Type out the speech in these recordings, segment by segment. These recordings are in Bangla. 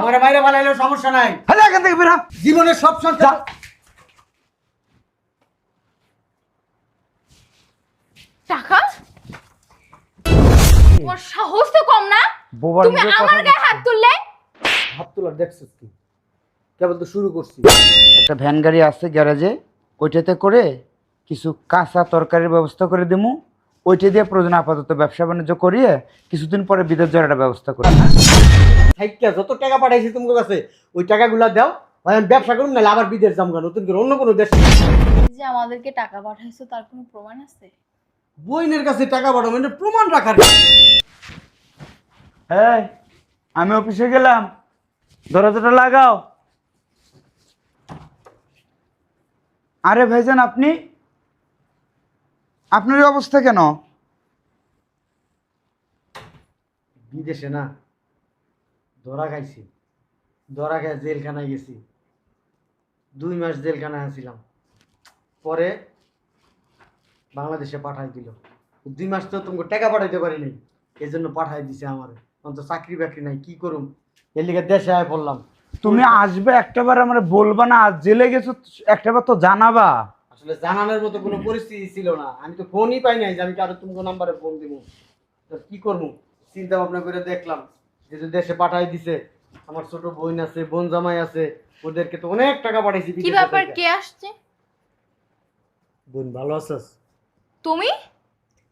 আমার বাইরে সমস্যা নাই। এখান থেকে বেরা জীবনের সব সংসার টাকা? তোমার সাহস তো কম না? বোবার তুমি আমার কথা গায়ে হাত তুললে? হাত তোলার দেখছিস কি? কেবল তো শুরু করছি। একটা ভ্যান গাড়ি আছে গ্যারেজে ওইটাতে করে কিছু কাঁচা তরকারির ব্যবস্থা করে দিমু। ওইটা দিয়ে প্রয়োজন আপাতত ব্যবসা বাণিজ্য করিয়ে কিছুদিন পরে বিদেশ যাওয়ার একটা ব্যবস্থা করে থাইকা যত টাকা পাঠাইছি তোমার কাছে ওই টাকাগুলা দাও। আমি ব্যবসা করুন নাহলে আবার বিদেশ কেন নতুন করে অন্য কোনো দেশ। যে আমাদেরকে টাকা পাঠাইছো তার কোনো প্রমাণ আছে? বইনের কাছে টাকা পাঠাবো এটা প্রমাণ রাখার হ্যাঁ আমি অফিসে গেলাম। দরজাটা লাগাও। আরে ভাইজান আপনি? আপনার অবস্থা কেন? বিদেশে না ধরা খাইছি। ধরা খাই জেলখানায় গেছি। দুই মাস জেলখানায় আছিলাম। পরে বাংলাদেশে পাঠাই দিল। দুই মাস তো তোমাকে টাকা পাঠাইতে পারি নাই। এই জন্য পাঠাই দিছে আমার। অন্ত চাকরি বাকরি নাই কি করুম? এর লিগে দেশে আয় পড়লাম। তুমি আসবে একটাবার আমার বলবা না জেলে গেছো একটাবার তো জানাবা। আসলে জানানোর মতো কোনো পরিস্থিতি ছিল না। আমি তো ফোনই পাই নাই যে আমি কারও তোমাকে নাম্বারে ফোন দিব। তো কি করব? চিন্তা ভাবনা করে দেখলাম যেহেতু দেশে পাঠাই দিছে আমার ছোট বোন আছে বোন জামাই আছে ওদেরকে তো অনেক টাকা পাঠাইছি কি ব্যাপার? কে আসছে? বোন ভালো আছিস? তুমি?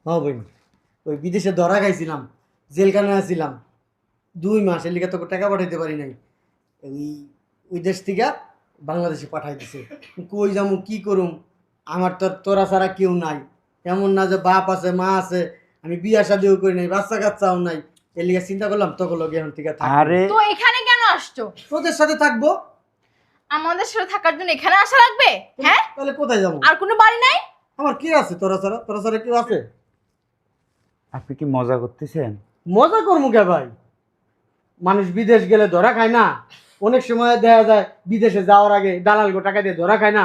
হ্যাঁ বোন ওই বিদেশে ধরা খাইছিলাম জেলখানায় আছিলাম। দুই মাস এর লিগে তোকে টাকা পাঠাইতে পারি নাই। ওই ওই দেশ থেকে বাংলাদেশে পাঠাই দিছে। কই যামু কি করুম? আমার তো তোরা ছাড়া কেউ নাই। এমন না যে বাপ আছে মা আছে আমি বিয়া শাদিও করি নাই বাচ্চা কাচ্চাও নাই। এর লিগে চিন্তা করলাম তোকে লগে এখন থেকে। আরে। তো এখানে কেন আসছো? তোদের সাথে থাকব? আমাদের সাথে থাকার জন্য এখানে আসা লাগবে? হ্যাঁ? তাহলে কোথায় যাব? আর কোনো বাড়ি নাই? আমার কি আছে তোরা ছাড়া? তোরা ছাড়া কেউ আছে? আপনি কি মজা করতেছেন? মজা করব কে ভাই? মানুষ বিদেশ গেলে ধরা খায় না। অনেক সময় দেখা যায় বিদেশে যাওয়ার আগে দালাল গো টাকা দিয়ে ধরা খায় না।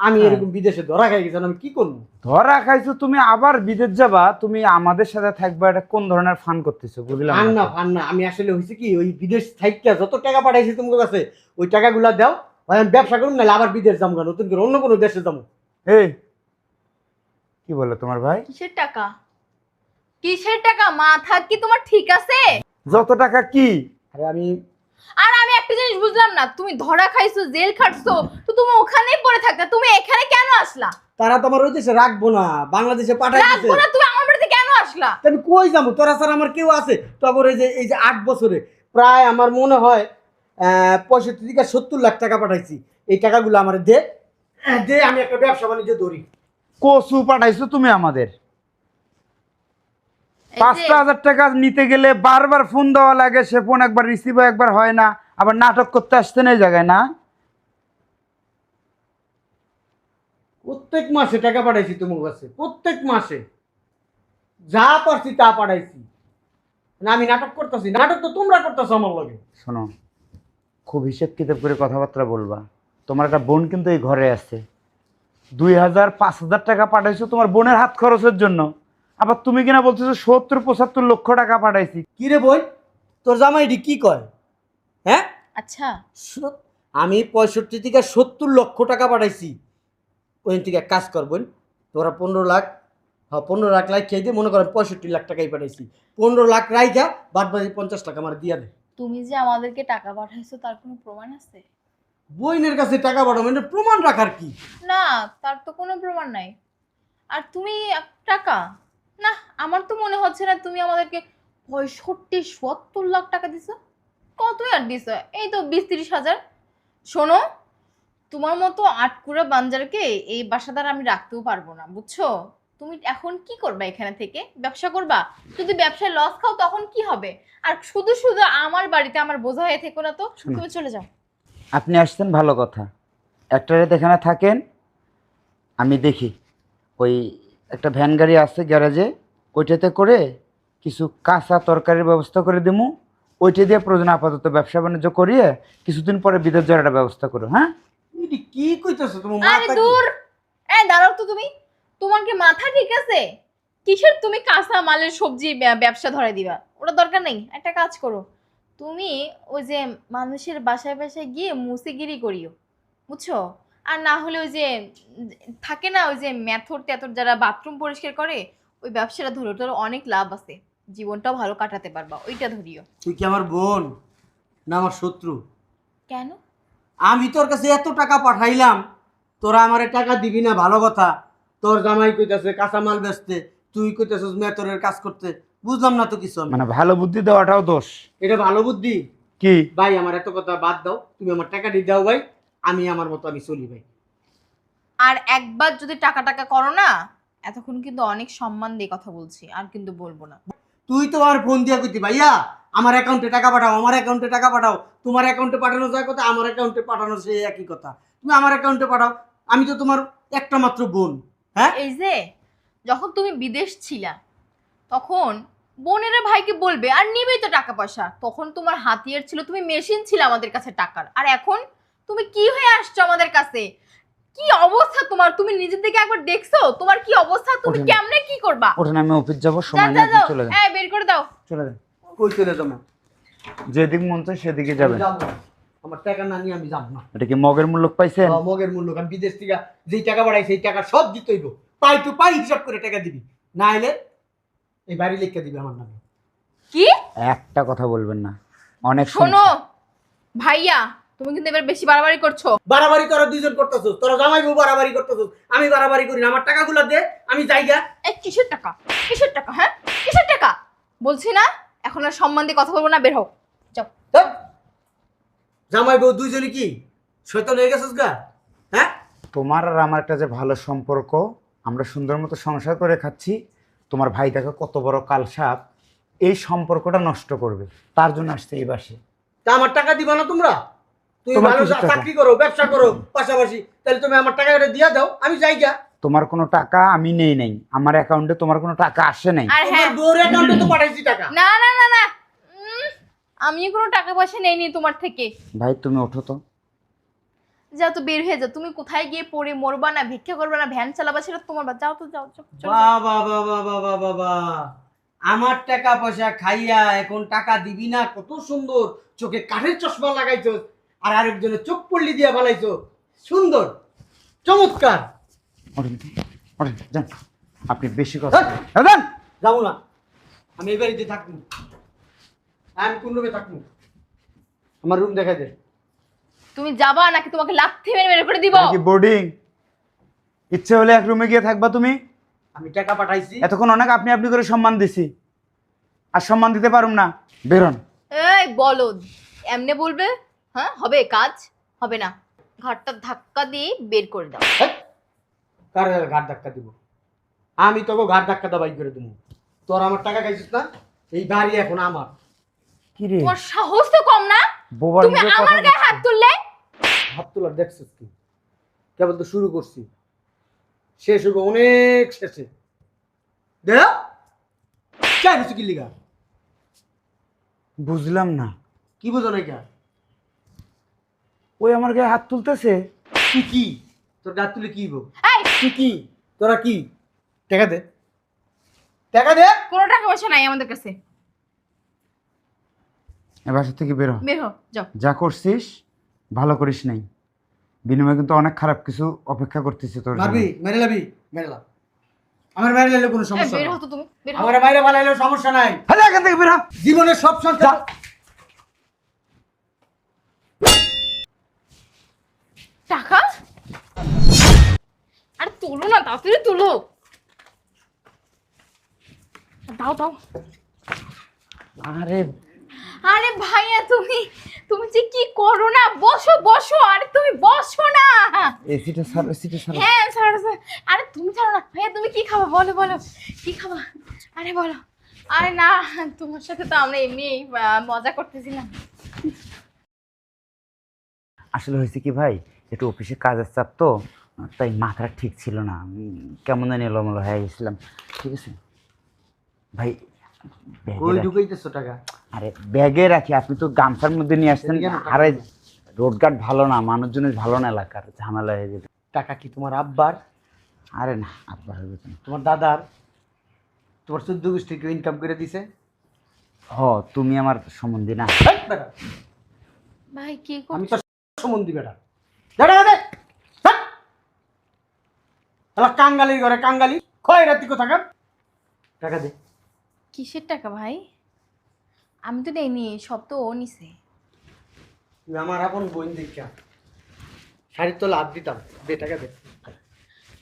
আমি হ্যাঁ। এরকম বিদেশে ধরা খাই গেছি আমি কি করব? ধরা খাইছো তুমি আবার বিদেশ যাবা তুমি আমাদের সাথে থাকবা এটা কোন ধরনের ফান করতেছো বুঝলাম ফান না না ফান না আমি আসলে হয়েছে কি ওই বিদেশ থাইকা যত টাকা পাঠাইছি তোমার কাছে ওই টাকাগুলা দাও হয় আমি ব্যবসা করুন নাহলে আবার বিদেশ যাব কেন নতুন করে অন্য কোনো দেশে যাব এই কি বলে তোমার ভাই? কিসের টাকা? কিসের টাকা? মাথা কি তোমার ঠিক আছে? যত টাকা কি? আরে আমি আর আমি একটা জিনিস বুঝলাম না তুমি ধরা খাইছো জেল খাটছো তো তুমি ওখানেই পড়ে থাকতে তুমি এখানে কেন আসলা? তারা তোমার ওই দেশে রাখব না বাংলাদেশে পাঠাই দিছে। রাখব না তুমি আমার বাড়িতে কেন আসলা? তা আমি কই যাব? তোরা স্যার আমার কেউ আছে? তখন এই যে এই যে আট বছরে প্রায় আমার মনে হয় পঁয়ষট্টি থেকে সত্তর লাখ টাকা পাঠাইছি। এই টাকাগুলো আমার দে। দে আমি একটা ব্যবসা বাণিজ্য ধরি। কচু পাঠাইছো তুমি আমাদের। পাঁচটা হাজার টাকা নিতে গেলে বারবার ফোন দেওয়া লাগে সে ফোন একবার রিসিভ একবার হয় না। আবার নাটক করতে আসতে এই জায়গায় না? প্রত্যেক মাসে টাকা পাঠাইছি তোমার কাছে প্রত্যেক মাসে। যা পারছি তা পাঠাইছি। না আমি নাটক করতেছি নাটক তো তোমরা করতেছো আমার লগে। শোনো খুব হিসেব কিতাব করে কথাবার্তা বলবা। তোমার একটা বোন কিন্তু এই ঘরে আছে। দুই হাজার পাঁচ হাজার টাকা পাঠাইছো তোমার বোনের হাত খরচের জন্য। আবার তুমি কিনা বলতেছো সত্তর পঁচাত্তর লক্ষ টাকা পাঠাইছি। কি রে বই? তোর জামাইটি কি কয়? হ্যাঁ? আচ্ছা। আমি পঁয়ষট্টি থেকে সত্তর লক্ষ টাকা পাঠাইছি। ওই থেকে এক কাজ কর বোন। তোরা পনেরো লাখ হ্যাঁ পনেরো লাখ লাখ খেয়ে দিয়ে মনে করেন পঁয়ষট্টি লাখ টাকাই পাঠাইছি। পনেরো লাখ রাইখা বাদ বাকি পঞ্চাশ টাকা আমার দিয়া দে। তুমি যে আমাদেরকে টাকা পাঠাইছো তার কোনো প্রমাণ আছে? বইনের কাছে টাকা পাঠাবো এটা প্রমাণ রাখার কি? না তার তো কোনো প্রমাণ নাই। আর তুমি টাকা না আমার তো মনে হচ্ছে না তুমি আমাদেরকে পঁয়ষট্টি সত্তর লাখ টাকা দিছো। কত আর দিছো এই তো বিশ তিরিশ হাজার। শোনো তোমার মতো আটকুড়া বাঞ্জারকে এই বাসাদার আমি রাখতেও পারব না বুঝছ? তুমি এখন কি করবা এখানে থেকে? ব্যবসা করবা? যদি ব্যবসায় লস খাও তখন কি হবে? আর শুধু শুধু আমার বাড়িতে আমার বোঝা হয়ে থেকো না তো। তুমি চলে যাও। আপনি আসছেন ভালো কথা। একটা রাত এখানে থাকেন আমি দেখি। ওই একটা ভ্যান গাড়ি আছে গ্যারাজে ওইটাতে করে কিছু কাঁচা তরকারির ব্যবস্থা করে দিমু। ওইটা দিয়ে প্রয়োজন আপাতত ব্যবসা বাণিজ্য করিয়ে কিছুদিন পরে বিদেশ যাওয়ার একটা ব্যবস্থা করো হ্যাঁ? কি কইতেছো তোমার আরে দূর! এ দাঁড়াও তো তুমি। তোমার কি মাথা ঠিক আছে? কিসের তুমি কাঁচা মালের সবজি ব্যবসা ধরে দিবা? ওটা দরকার নেই। একটা কাজ করো। তুমি ওই যে মানুষের বাসায় বাসায় গিয়ে মুসিগিরি করিও বুঝছ? আর না হলে ওই যে থাকে না ওই যে ম্যাথর ট্যাথর যারা বাথরুম পরিষ্কার করে ওই ব্যবসাটা ধরো তোর অনেক লাভ আছে। জীবনটাও ভালো কাটাতে পারবা ওইটা ধরিও। তুই কি আমার বোন না আমার শত্রু? কেন? আমি তোর কাছে এত টাকা পাঠাইলাম তোরা আমারে টাকা দিবি না ভালো কথা। তোর জামাই কইতাছে কাঁচামাল বেচতে তুই কইতাছিস মেতরের কাজ করতে। বুঝলাম না তো কিছু আমি। মানে ভালো বুদ্ধি দেওয়াটাও দোষ। এটা ভালো বুদ্ধি? কি? ভাই আমার এত কথা বাদ দাও তুমি আমার টাকা দিয়ে দাও ভাই আমি আমার মতো আমি চলি ভাই। আর একবার যদি টাকা টাকা করো না এতক্ষণ কিন্তু অনেক সম্মান দিয়ে কথা বলছি আর কিন্তু বলব না। তুই তো আর ফোন দিয়া কইতি, ভাইয়া, আমার অ্যাকাউন্টে টাকা পাঠাও, আমার অ্যাকাউন্টে টাকা পাঠাও। তোমার অ্যাকাউন্টে পাঠানো যায় কথা, আমার অ্যাকাউন্টে পাঠানো সেই একই কথা। তুমি আমার অ্যাকাউন্টে পাঠাও, আমি তো তোমার একটা মাত্র বোন হ্যাঁ? এই যে, যখন তুমি বিদেশ ছিলা, তখন বোনেরা ভাইকে বলবে, আর নিবেই তো টাকা পয়সা তখন তোমার হাতিয়ার ছিল, তুমি মেশিন ছিল আমাদের কাছে টাকার। আর এখন তুমি কি হয়ে আসছো আমাদের কাছে? কি অবস্থা তোমার? তুমি নিজের দিকে একবার দেখছ? তোমার কি অবস্থা? তুমি ওঠেন। কেমনে কি করবা? ওঠেন আমি অফিস যাব যা সময় যা নেই আপনি যাও। চলে যান। হ্যাঁ বের করে দাও। চলে যান। কই চলে যাব? যেদিক মন চায় সেদিকে যাবেন। যাব না। আমার টাকা না নিয়ে আমি যাব না। এটা কি মগের মূল্য পাইছেন? আহ, মগের মূল্য। আমি বিদেশ থেকে যেই টাকা বাড়াই সেই টাকা সব দিতে হইব। পাই টু পাই হিসাব করে টাকা দিবি। না এলে এই বাড়ি লেখা দিবি আমার নামে। কি? একটা কথা বলবেন না। অনেক শোনো ভাইয়া তুমি কিন্তু এবার বেশি বাড়াবাড়ি করছ। বাড়াবাড়ি তোরা দুইজন করতেছিস তোরা জামাই বউ বাড়াবাড়ি করতেছিস আমি বাড়াবাড়ি করি না। আমার টাকাগুলো দে আমি যাইগা এই কিসের টাকা? কিসের টাকা হ্যাঁ? কিসের টাকা? বলছি না এখন আর সম্মান দিয়ে কথা বলব না বের হোক যাও। জামাই বউ দুইজনে কি? শৈতান হয়ে গেছিস গা? হ্যাঁ? তোমার আর আমার একটা যে ভালো সম্পর্ক আমরা সুন্দর মতো সংসার করে খাচ্ছি তোমার ভাই দেখো কত বড় কালসাপ এই সম্পর্কটা নষ্ট করবে। তার জন্য আসছে এই বাসে। তা আমার টাকা দিবা না তোমরা? তুমি তোমার টাকা? চাকরি করো ব্যবসা করো পাশাপাশি তাহলে তুমি আমার টাকাটা দিয়া দাও আমি যাইগা তোমার কোনো টাকা আমি নেই নাই আমার অ্যাকাউন্টে তোমার কোনো টাকা আসে নাই। আর হ্যাঁ। বউর অ্যাকাউন্টে তো পাঠাইছি টাকা। না না না না। আমি কোনো টাকা পয়সা নেইনি তোমার থেকে। ভাই তুমি ওঠো তো। যা তো বের হয়ে যাও। তুমি কোথায় গিয়ে পড়ে মরবা না ভিক্ষা করবা না ভ্যান চালাবা সেটা তোমার বা- যাও তো যাও যাও, যাও। বাবা বাবা বাবা বাবা আমার টাকা পয়সা খাইয়া এখন টাকা দিবি না কত সুন্দর। চোখে কাঠের চশমা লাগাইছো আর আরেকজনের চোখ পল্লি দিয়া বানাইছো সুন্দর চমৎকার। যান। আপনি বেশি কথা যান। যাব না। আমি এই বাড়িতে থাকব। আমি কোন রুমে থাকব? আমার রুম দেখা দে। তুমি যাবা নাকি তোমাকে লাথি মেরে বের করে দিব? এটা কি বোর্ডিং ইচ্ছে হলে এক রুমে গিয়ে থাকবা তুমি। আমি টাকা পাঠাইছি। এতক্ষণ অনেক আপনি আপনি করে সম্মান দিছি। আর সম্মান দিতে পারুম না। বেরোন। এই বলদ এমনে বলবে? হ্যাঁ হবে কাজ হবে না। ঘরটা ধাক্কা দিয়ে বের করে দাও। কার ঘাট ধাক্কা দিব? আমি তোকে ঘাট ধাক্কা দাবাই করে দেবো তোর আমার টাকা খাইছিস না? এই বাড়ি এখন আমার। কি রে? তোমার সাহস তো কম না? তুমি আমার গায়ে হাত। তুললে? হাত তোলার দেখছিস কি? কেবল তো শুরু করছি। শেষ হবে অনেক শেষে। দে। চাই কিছু কি লিগা? বুঝলাম না। কি বোঝো না কে ওই আমার গায়ে হাত তুলতেছে। তুই কি? তোর গাছ তুলে কি বো এই! তুই কি? তোরা কি? টাকা দে। টাকা দে! কোনো টাকা পয়সা নাই আমাদের কাছে। এ বাসা থেকে বেরো। বের হো যাও। যা করছিস ভালো করিস নাই। বিনিময়ে কিন্তু অনেক খারাপ কিছু অপেক্ষা করতেছি তোর মেরে লাবি? মেরে লাভ আমার মেরে লাইলে কোনো সমস্যা বের নাই। হতো তুমি আমার বাইরে বানাইলেও সমস্যা নাই। হ্যালো এখান থেকে বেরো জীবনের সব সংসার টাকা? আরে তুলো না তাড়াতাড়ি তুলো। দাও দাও। আরে। আরে ভাইয়া তুমি তুমি যে কি করো না? বসো বসো আরে তুমি বসো না। এসিটা সার এসিটা সার। হ্যাঁ ছাড়ো। আরে তুমি ছাড়ো না। ভাইয়া তুমি কি খাবা? বলো বলো। কি খাবা? আরে বলো। আরে না তোমার সাথে তো আমরা এমনি মজা করতেছিলাম। আসলে হয়েছে কি ভাই? একটু অফিসে কাজের চাপ তো তাই মাথাটা ঠিক ছিল না। কেমন জানি এলোমেলো হয়ে গেছিলাম। ঠিক আছে? ভাই ব্যাগে কই ঢুকাইতেছো টাকা? আরে ব্যাগে রাখি। আপনি তো গামছার মধ্যে নিয়ে আসছেন। আরে রোডঘাট ভালো না মানুষজনের ভালো না এলাকার ঝামেলা হয়ে যেত টাকা কি তোমার আব্বার? আরে না আব্বার হয়ে যেত তোমার দাদার? তোমার চোদ্দ গোষ্ঠী কেউ ইনকাম করে দিছে? হ তুমি আমার সম্বন্ধী না। ভাই কি আমি তো সম্বন্ধী বেটা। তাহলে কাঙ্গালির ঘরে কাঙ্গালি। খয় রাত্রি কোথাকার টাকা দে। কিসের টাকা ভাই? আমি তো নেইনি সব তো ও নিছে। তুই আমার আপন বোন দেখা শাড়ির তো লাভ দিতাম। দে টাকা দে।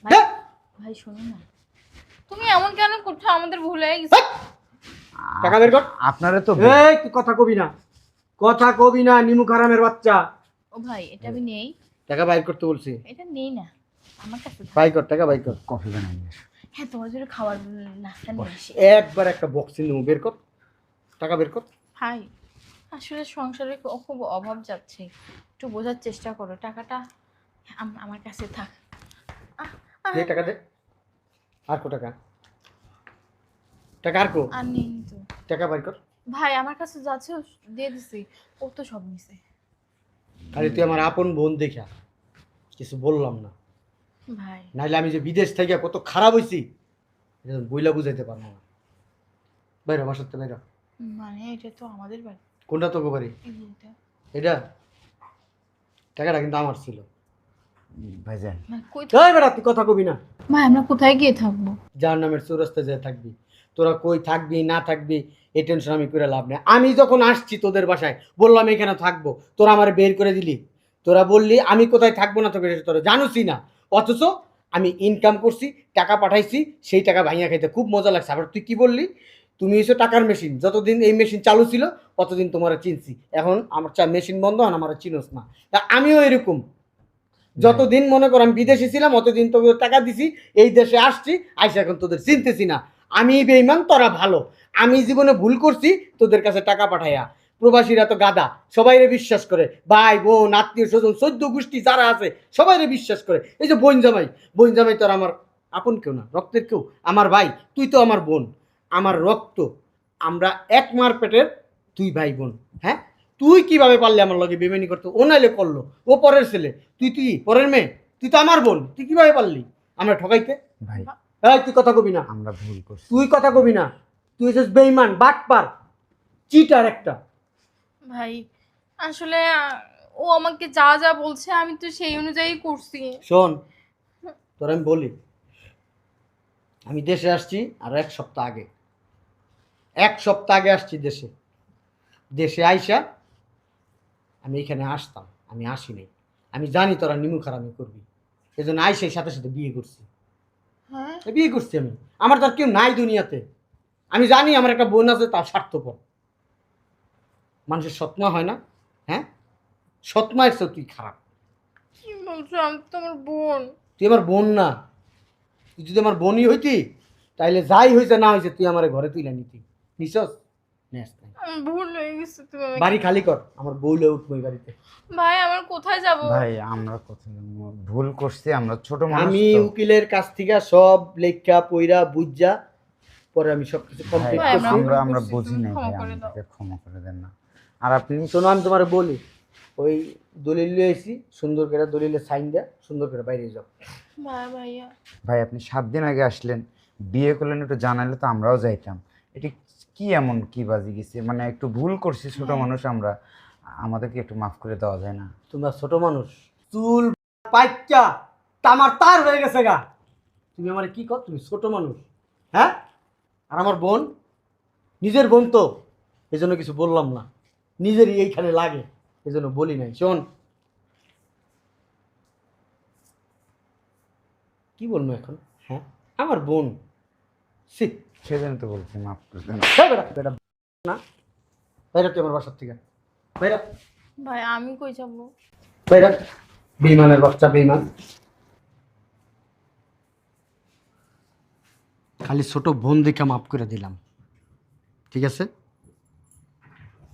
ভাই ভাই শোনো না। তুমি এমন কেন করছ? আমাদের ভুল হয়ে গেছে। টাকা বের কর। আপনারা তো এই তুই কথা কবি না। কথা কবি না নিমু খারামের বাচ্চা। ও ভাই এটা আমি নেই। টাকা বাইর করতে বলছি। এটা নেই না। আমার কাছে। বাই কর টাকা বাই কর। কফি বানাই নিয়ে এসো। হ্যাঁ তোমার জন্য খাবার নাস্তা নিয়ে একবার একটা বক্সিং নেব বের কর। টাকা বের কর। ভাই আসলে সংসারে খুব অভাব যাচ্ছে। একটু বোঝার চেষ্টা করো টাকাটা আম- আমার কাছে থাক। দে টাকা দে। আর কো টাকা। টাকা আর কো? আর নেই তো। টাকা বাইর কর। ভাই আমার কাছে যাচ্ছে ও দিয়ে দিছি। ও তো সব নিছে। খালি তুই আমার আপন বোন দেখা কিছু বললাম না। ভাই। নাইলে আমি যে বিদেশ থেকে কত খারাপ হয়েছি এটা বইলা বুঝাইতে পারব না। বাইরে বাসাতে বাইরে। মানে এটা তো আমাদের বাড়ি। কোনটা তোকে বাড়ি? এটা। টাকাটা কিন্তু আমার ছিল। ভাইজান। মানে কই এই তুই কথা কবি না। ভাই আমরা কোথায় গিয়ে থাকব? যার নামের চৌরাস্তায় যায় থাকবি। তোরা কই থাকবি না থাকবি এই টেনশন আমি করে লাভ নেই। আমি যখন আসছি তোদের বাসায় বললাম এখানে থাকব তোরা আমার বের করে দিলি। তোরা বললি আমি কোথায় থাকব না তোকে তোরা জানোসই না। অথচ আমি ইনকাম করছি টাকা পাঠাইছি সেই টাকা ভাইয়া খাইতে খুব মজা লাগছে। আবার তুই কি বললি? তুমি এসে টাকার মেশিন যতদিন এই মেশিন চালু ছিল ততদিন তোমার চিনছি। এখন আমার চা মেশিন বন্ধ হন আমার চিনোস না। তা আমিও এরকম। যতদিন মনে করো আমি বিদেশে ছিলাম অতদিন তোকে টাকা দিছি এই দেশে আসছি আইসা এখন তোদের চিনতেছি না। আমি বেইমান তোরা ভালো। আমি জীবনে ভুল করছি, তোদের কাছে টাকা পাঠাইয়া প্রবাসীরা তো গাদা, সবাইরে বিশ্বাস করে। ভাই, বোন, আত্মীয় স্বজন চোদ্দ গোষ্ঠী যারা আছে, সবাইরে বিশ্বাস করে। এই যে বোন জামাই বোন জামাই তোর আমার আপন কেউ না, রক্তের কেউ। আমার ভাই, তুই তো আমার বোন। আমার রক্ত, আমরা এক মার পেটের তুই ভাই বোন হ্যাঁ? তুই কীভাবে পারলে আমার লগে বেমেনি করতে? ও নাইলে করল। ও পরের ছেলে। তুই তুই পরের মেয়ে? তুই তো আমার বোন। তুই কীভাবে পারলি? আমরা ঠকাইতে? ভাই এই তুই কথা কবি না। আমরা ভুল করছি। তুই কথা কবি না। তুই হচ্ছিস বেইমান বাটপার চিটার একটা। ভাই আসলে ও আমাকে যা যা বলছে আমি তো সেই অনুযায়ী করছি। শোন তোর আমি বলি আমি দেশে আসছি আর এক সপ্তাহ আগে। এক সপ্তাহ আগে আসছি দেশে। দেশে আইসা আমি এখানে আসতাম আমি আসিনি। আমি জানি তোরা নিমু খারামি করবি। এই জন্য আইসাই সাথে সাথে বিয়ে করছি। বিয়ে করছি আমি। আমার তার কেউ নাই দুনিয়াতে। আমি জানি আমার একটা বোন আছে তার স্বার্থপর। মানুষের সৎমা হয় না হ্যাঁ? সৎমা এসে তুই খারাপ। কি বলছো? আমি তো আমার বোন। তুই আমার বোন না। তুই যদি আমার বোনই হইতি তাইলে যাই হয়েছে না হয়েছে তুই আমার ঘরে তুইলা নিতি। নিছস। আমি ভুল হয়ে গেছে তুমি বাড়ি খালি কর আমার বউলে উঠবো এই বাড়িতে। ভাই আমার কোথায় যাব? ভাই আমরা কোথায় ভুল করছি আমরা ছোট মানুষ আমি উকিলের কাছ থেকে সব লেখা বুঝা পরে আমি সব কিছু কমপ্লিট করছি। আমরা বুঝি ক্ষমা করে দেন না। আর আপনি শোনো আমি তোমার বলি ওই দলিল লিয়ে সুন্দর করে দলিলে সাইন দেয়া সুন্দর করে বাইরে যাও। ভাই আপনি সাত দিন আগে আসলেন বিয়ে করলেন একটু জানালে তো আমরাও যাইতাম। এটি কি এমন কি বাজি গেছে? মানে একটু ভুল করছি ছোট হ্যাঁ। মানুষ আমরা আমাদেরকে একটু মাফ করে দেওয়া যায় না। তোমরা ছোট মানুষ। চুল পাইকা তামার তার হয়ে গেছে গা। তুমি আমার কি কর তুমি ছোট মানুষ। হ্যাঁ? আর আমার বোন? নিজের বোন তো। এই জন্য কিছু বললাম না। নিজেরই এইখানে লাগে। এই জন্য বলি নাই। শোন। কি বলব এখন? হ্যাঁ? আমার বোন। সি সেজন্য তো বলছি মাফ করে দেন। বেটা, না। বাইরে তুই আমার বাসার থেকে। বাইরে। ভাই আমি কই যাব? বাইরে। বেইমানের বাচ্চা বেইমান। খালি ছোট বোন দেখে মাফ করে দিলাম। ঠিক আছে?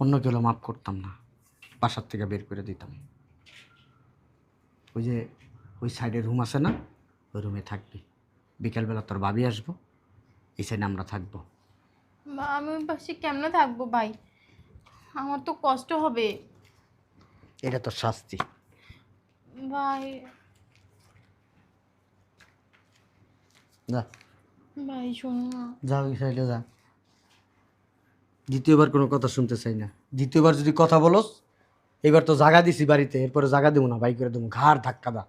অন্য কেউ মাফ করতাম না। বাসার থেকে বের করে দিতাম। ওই যে ওই সাইডে রুম আছে না? ওই রুমে থাকবি। বিকালবেলা তোর ভাবি আসব। এই সাইডে আমরা থাকব। বা আমি ওই পাশে কেমনে থাকব ভাই? আমার তো কষ্ট হবে। এটা তো শাস্তি। ভাই। যা। ভাই শোনো না। যা ওই সাইডে যা। দ্বিতীয়বার কোনো কথা শুনতে চাই না। দ্বিতীয়বার যদি কথা বলোস এবার তো জাগা দিছি বাড়িতে এরপরে জাগা দেবো না বাই করে দেবো ঘাড় ধাক্কা দা।